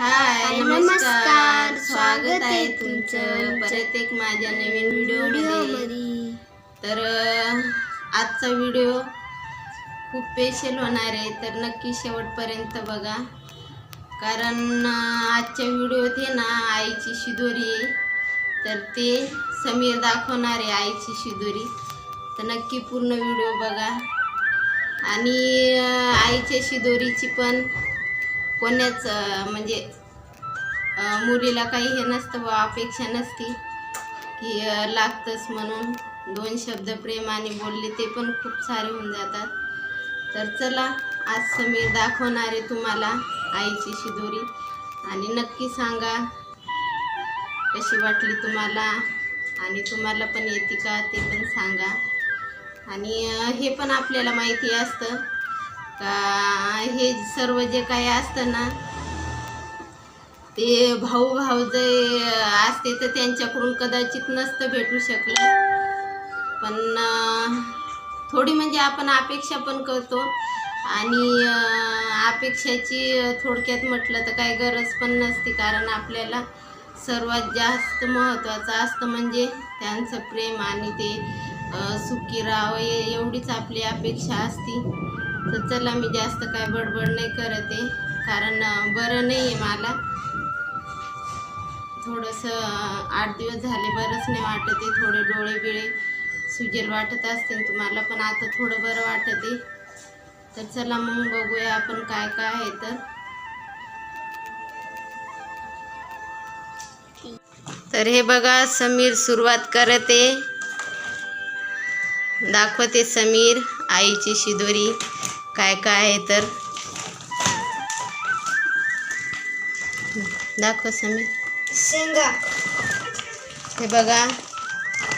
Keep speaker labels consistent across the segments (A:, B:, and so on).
A: हाय
B: नमस्कार.
A: स्वागत आहे तुमचं. परत एक माझ्या नवीन व्हिडिओमध्ये.
B: व्हिडिओमध्ये.
A: तर आजचा व्हिडिओ खूप स्पेशल होणार आहे. तर नक्की शेवटपर्यंत बघा. कारण आजच्या व्हिडिओत आहे ना आईची शिदोरी आहे. तर ते समीर दाखवणार आहे आईची शिदोरी. तर नक्की पूर्ण व्हिडिओ बघा. आणि आईच्या शिदोरीची पण कोण्याच म्हणजे मुलीला काही हे नसतं व अपेक्षा नसती की लागतंच म्हणून. दोन शब्द प्रेमाने बोलले ते पण खूप सारे होऊन जातात. तर चला आज समीर दाखवणार आहे तुम्हाला आईची शिदोरी. आणि नक्की सांगा कशी वाटली तुम्हाला आणि तुम्हाला पण येते का ते पण सांगा. आणि हे पण आपल्याला माहिती असतं. का हे सर्व जे काही असतं ना ते भाऊ जे असते तर त्यांच्याकडून कदाचित नसतं भेटू शकलं. पण थोडी म्हणजे आपण अपेक्षा पण करतो. आणि अपेक्षाची थोडक्यात म्हटलं तर काही गरज पण नसते कारण आपल्याला सर्वात जास्त महत्त्वाचं असतं म्हणजे त्यांचं प्रेम आणि ते सुखी राहावं एवढीच आपली अपेक्षा असती. तर चला मी जास्त काय बडबड नाही करत आहे. कारण बरं नाही आहे मला. थोडंसं आठ दिवस झाले बरंच नाही वाटत आहे. थोडे डोळे बिळे सुजेल वाटत असतील तुम्हाला पण आता थोडं बरं वाटत आहे. तर चला मग बघूया आपण काय काय आहे तर. तर हे बघा समीर सुरुवात करते. दाखवते समीर आईची शिदोरी. काय काय आहे तर? दाखव समीर.
B: शेंगा.
A: हे बघा.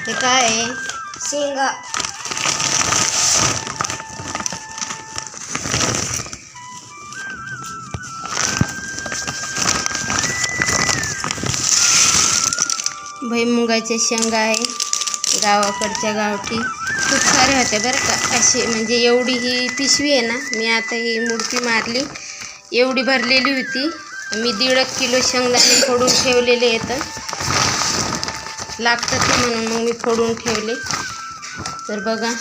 A: हे काय आहे?
B: शेंगा.
A: भुईमुगाच्या शेंगा आहे. गावाकडच्या गावठी खूप सारे होते बरं का. असे म्हणजे एवढी ही पिशवी आहे ना मी आता ही मूर्ती मारली. एवढी भरलेली होती. मी दीड एक किलो शेंगदाणे फोडून ठेवलेले आहेत. लागतात ते म्हणून मग मी फोडून ठेवले. तर बघा.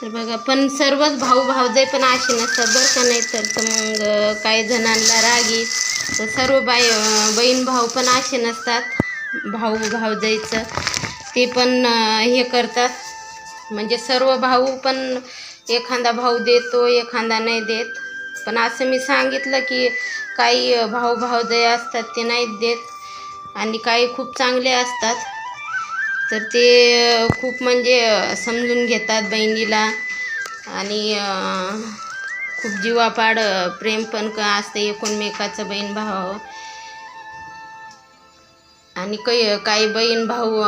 A: तर बघा पण सर्वच भाऊ भावजाई पण असे नसतात बरं का नाही तर तर मग काही जणांना राग येईल तर सर्व बाई बहीण भाऊ पण असे नसतात. भाऊ भावजाईचं ते पण हे करतात. म्हणजे सर्व भाऊ पण एखादा भाऊ देतो एखादा नाही देत. पण असं मी सांगितलं की काही भाऊ भावजाई असतात ते नाहीत देत. आणि काही खूप चांगले असतात. तर ते खूप म्हणजे समजून घेतात बहिणीला. आणि खूप जीवापाड प्रेम पण क असते. एकूणमेकाचं बहीण भाव. आणि काही काही बहीण भाऊ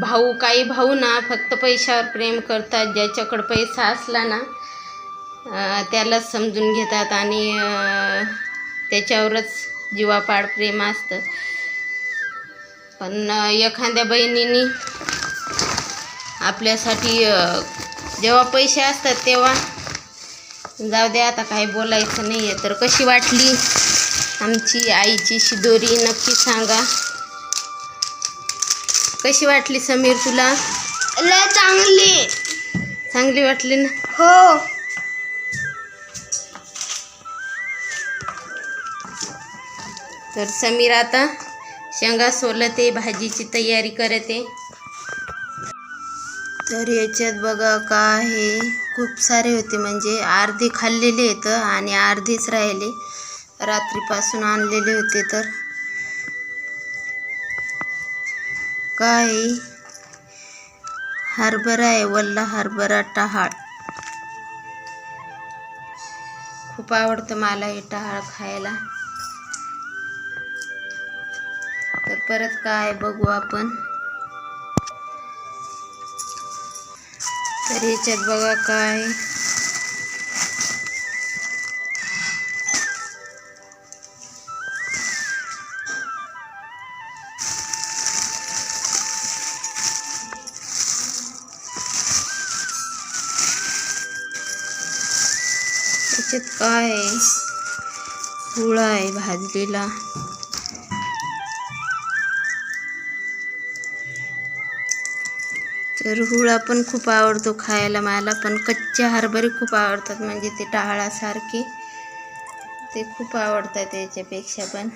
A: भाऊ काही भाऊ ना फक्त पैशावर प्रेम करतात. ज्याच्याकडं पैसा असला ना त्यालाच समजून घेतात. आणि त्याच्यावरच जीवापाड प्रेम असतं. पण एखाद्या बहिणीने आपल्यासाठी जेव्हा पैसे असतात तेव्हा जाऊ दे आता काही बोलायचं नाही आहे तर कशी वाटली आमची आईची शिदोरी नक्की सांगा. कशी वाटली समीर तुला?
B: चांगली.
A: चांगली वाटली ना?
B: हो.
A: तर समीर आता शेंगा सोलते भाजीची तयारी करते. तर याच्यात बघा का हे खूप सारे होते म्हणजे अर्धे खाल्लेले आहेत आणि अर्धेच राहिले. रात्रीपासून आणलेले होते तर. काय? आहे? हरभरा आहे वल्ला हरभरा टहाळ. खूप आवडतं मला हे टहाळ खायला. तर परत काय बघू आपण. तर याच्यात बघा काय. काय आहे? पुळा आहे भाजलेला. तर हुळा पण खूप आवडतो खायला मला पण कच्चे हरभरे खूप आवडतात म्हणजे ते टाळासारखे. ते खूप आवडतात याच्यापेक्षा पण.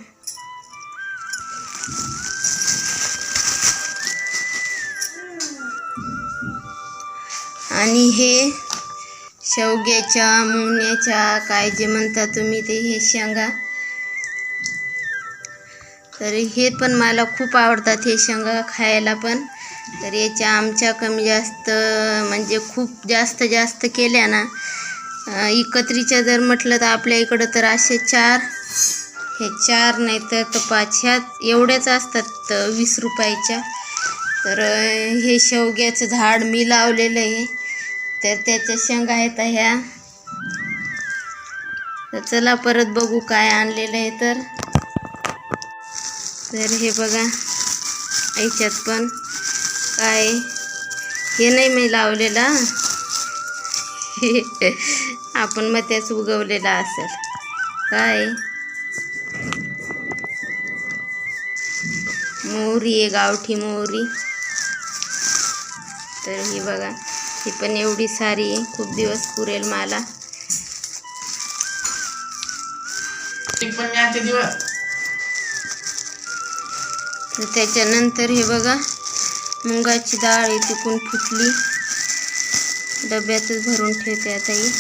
A: आणि हे शेवग्याच्या मुंगण्याच्या काय जे म्हणता तुम्ही ते हे शेंगा. तर हे पण मला खूप आवडतात हे शेंगा खायला पण. तर याच्या आमच्या कमी जास्त म्हणजे खूप जास्त जास्त केल्या ना. एकत्रीच्या जर म्हटलं तर आपल्या इकडं तर असे चार. हे चार नाही तर तो पाच. ह्या एवढ्याच असतात वीस रुपयाच्या. तर हे शेवग्याचं झाड मी लावलेलं आहे. तर त्याच्या शेंगा आहेत ह्या. तर चला परत बघू काय आणलेलं आहे तर. तर हे बघा याच्यात पण काय हे नाही मी लावलेला. आपण मग त्याच उगवलेला असेल. काय? मोहरी आहे गावठी मोहरी. तर ही बघा ही पण एवढी सारी आहे. खूप दिवस पुरेल मला.
C: पण दिवस
A: तर त्याच्यानंतर हे बघा मुगाची डाळ आहे तिकून फुटली. डब्यातच भरून ठेवते आता ही.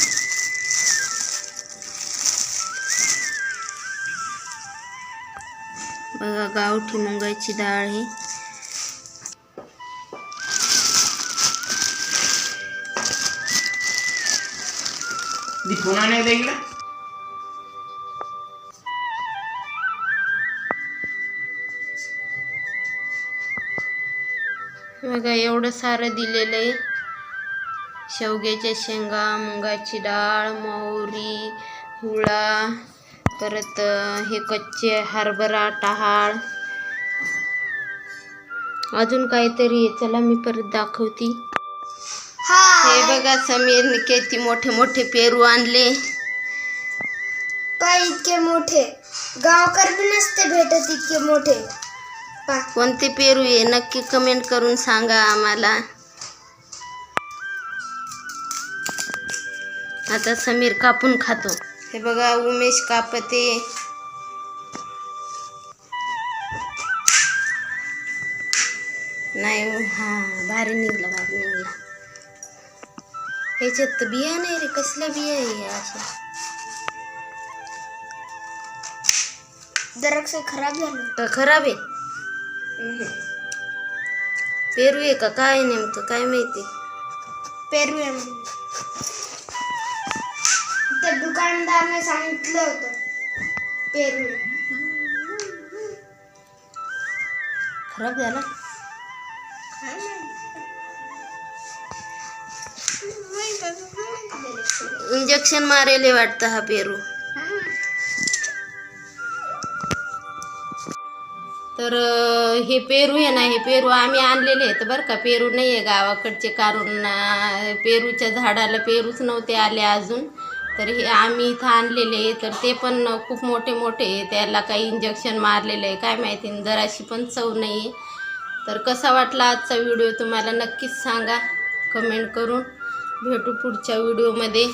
A: बघा गावठी मुंगाची डाळ आहे.
C: दिखवणार नाही
A: बघा एवढं सारं दिलेलं आहे. शेवग्याच्या शेंगा मुगाची डाळ मोहरी हुळा परत हे कच्चे हरभरा टहाळ अजून काहीतरी चला मी परत दाखवते.
B: हा
A: बघा समीरने किती मोठे मोठे पेरू आणले.
B: काय इतके मोठे? गावकर बी नसते भेटत इतके मोठे.
A: कोणते पेरू आहे? नक्की कमेंट करून सांगा आम्हाला. आता समीर कापून खातो. हे बघा उमेश कापते. नाही हा भारी निघला भारी निघला. ह्याच्यात तर बिया नाही रे कसल्या बिया आहे ह्या अशा?
B: दरक्ष खराब झालं.
A: का खराब आहे. पेरू आहे का काय नेमकं काय माहिती
B: पेरू आहे म्हणून त्या दुकानदारने सांगितलं होतं पेरू आहे.
A: खराब झाला इंजेक्शन मारेले वाटतं हा पेरू तर हे पेरू आहे ना हे पेरू आम्ही आणलेले आहेत बरं का. पेरू नाही आहे गावाकडचे कारण पेरूच्या झाडाला पेरूच नव्हते आले अजून. तर हे आम्ही इथं आणलेले आहे. तर ते पण खूप मोठे मोठे आहे. त्याला काही इंजेक्शन मारलेलं आहे. काय माहिती जराशी पण चव नाही आहे. तर कसा वाटला आजचा व्हिडिओ तुम्हाला नक्कीच सांगा. कमेंट करून. भेटू पुढच्या व्हिडिओमध्ये